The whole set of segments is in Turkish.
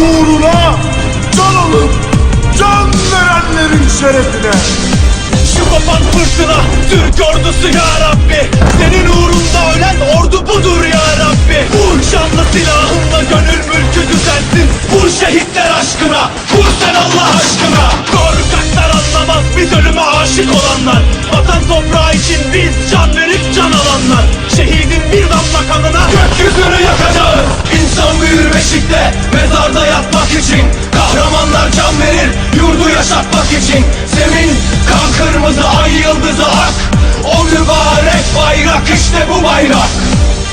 Uğruna can alıp can verenlerin şerefine. Şu kopan fırtına Türk ordusu ya Rabbi. Senin uğrunda ölen ordu budur ya Rabbi. Vur şanlı silahınla gönül mülkü düzelsin Vur şehitler aşkına Vur sen Allah aşkına. Korkaklar anlamaz biz ölüme aşık olanlar. Vatan toprağı için biz can verip can alanlar. Şehidin bir damla kanına Gökyüzünü yakacağız Mezarda yatmak için. Kahramanlar can verir Yurdu yaşatmak için. Zemin kan kırmızı ay yıldızı ak. O mübarek bayrak işte bu bayrak.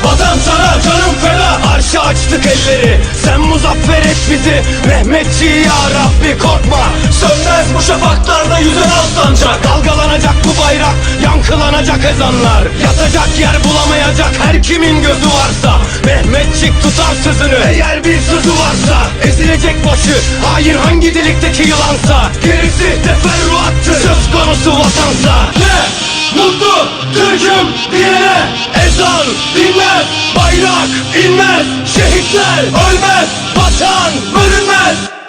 Vatan sana canım feda. Arşa açtık elleri. Sen muzaffer et bizi. Mehmetçi ya Rabbi korkma. Sönmez bu şafaklarda yüzen bu bayrak Yankılanacak ezanlar Yatacak yer bulamayacak her kimin gözü varsa. Mehmetçik tutar sözünü Eğer bir sözü varsa. Ezilecek başı Hain hangi delikteki yılansa. Gerisi teferruattır Söz konusu vatansa. Ne? Mutlu Türk'üm diyene Ezan dinmez Bayrak inmez Şehitler ölmez Vatan bölünmez